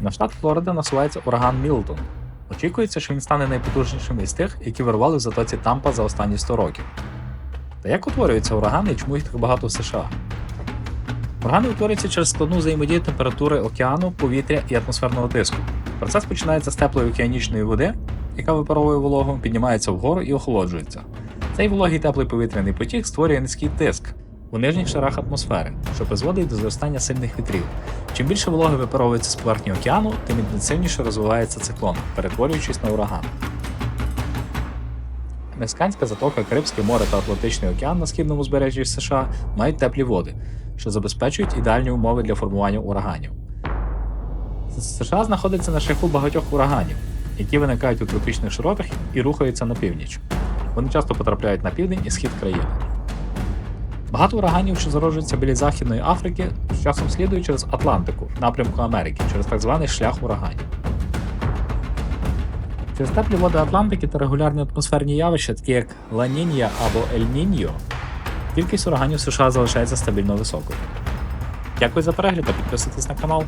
На штат Флорида насувається ураган Мілтон. Очікується, що він стане найпотужнішим із тих, які вирували в затоці Тампа за останні 100 років. Та як утворюються урагани і чому їх так багато в США? Урагани утворюються через складну взаємодію температури океану, повітря і атмосферного тиску. Процес починається з теплої океанічної води, яка випаровує вологу, піднімається вгору і охолоджується. Цей вологий теплий повітряний потік створює низький тиск у нижніх шарах атмосфери, що призводить до зростання сильних вітрів. Чим більше вологи випаровується з поверхні океану, тим інтенсивніше розвивається циклон, перетворюючись на ураган. Мексиканська затока, Карибське море та Атлантичний океан на східному збережжі США мають теплі води, що забезпечують ідеальні умови для формування ураганів. США знаходиться на шляху багатьох ураганів, які виникають у тропічних широтах і рухаються на північ. Вони часто потрапляють на південь і схід країни. Багато ураганів, що зароджуються біля Західної Африки, з часом слідують через Атлантику в напрямку Америки через так званий шлях ураганів. Через теплі води Атлантики та регулярні атмосферні явища, такі як Ла-Нінья або Ель-Ніньо, кількість ураганів США залишається стабільно високою. Дякую за перегляд та підписуйтесь на канал.